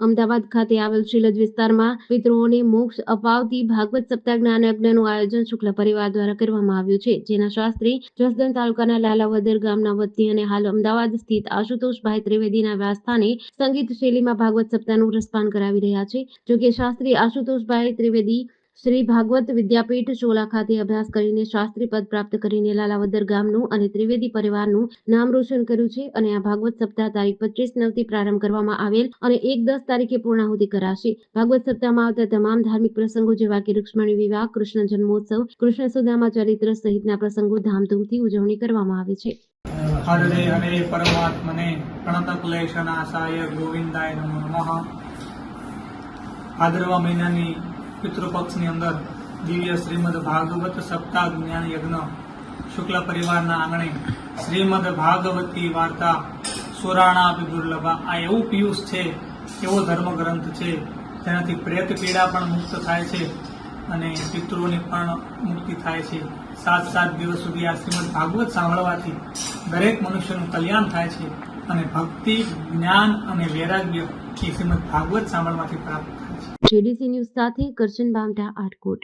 અમદાવાદ ખાતે આવેલ શ્રીલજ વિસ્તારમાં પિતૃઓને મોક્ષ અપાવતી ભાગવત સપ્તાહ જ્ઞાન યજ્ઞનું આયોજન શુક્લ પરિવાર દ્વારા કરવામાં આવ્યું છે, જેના શાસ્ત્રી જસદણ તાલુકાના લાલાવદર ગામના વતની અને હાલ અમદાવાદ સ્થિત આશુતોષભાઈ ત્રિવેદીના વ્યાસ્થાને સંગીત શૈલીમાં ભાગવત સપ્તાહનું રસપાન કરાવી રહ્યા છે. જોકે શાસ્ત્રી આશુતોષભાઈ ત્રિવેદી શ્રી ભાગવત વિદ્યાપીઠ ચોલા ખાતે અભ્યાસ કરીને શાસ્ત્રી પદ પ્રાપ્ત કરીને લાલાવદર ગામનું અને ત્રિવેદી પરિવારનું નામ રોશન કર્યું છે અને આ ભાગવત સપ્તાહ તારીખ પચીસ નવથી પ્રારંભ કરવામાં આવેલ અને એક દસ તારીખે પૂર્ણાહુતિ કરાશે. ભાગવત સપ્તાહમાં આવતા તમામ ધાર્મિક પ્રસંગો જેવા કે રૂક્ષ્મણી વિવાહ, કૃષ્ણ જન્મોત્સવ, કૃષ્ણ સુદામા ચરિત્ર સહિતના પ્રસંગો ધામધૂમથી ઉજવણી કરવામાં આવે છે. ભાદરવા મહિનાની પિતૃપક્ષની અંદર દિવ્ય શ્રીમદ ભાગવત સપ્તાહ જ્ઞાન યજ્ઞ. શુક્લ પરિવારના આંગણે શ્રીમદ ભાગવતી વાર્તા સુરાણા દુર્લભા. આ એવું પિયુષ છે, એવો ધર્મગ્રંથ છે, જેનાથી પ્રેત પીડા પણ મુક્ત થાય છે અને પિતૃઓની પણ મુક્તિ થાય છે. સાત સાત દિવસ સુધી આ શ્રીમદ ભાગવત સાંભળવાથી દરેક મનુષ્યનું કલ્યાણ થાય છે. અને ભક્તિ, જ્ઞાન અને વૈરાગ્ય એ શ્રીમદ ભાગવત સાંભળવાથી પ્રાપ્ત થાય છે. જેડીસી ન્યૂઝ સાથે કરશન બામટા આટકોટ.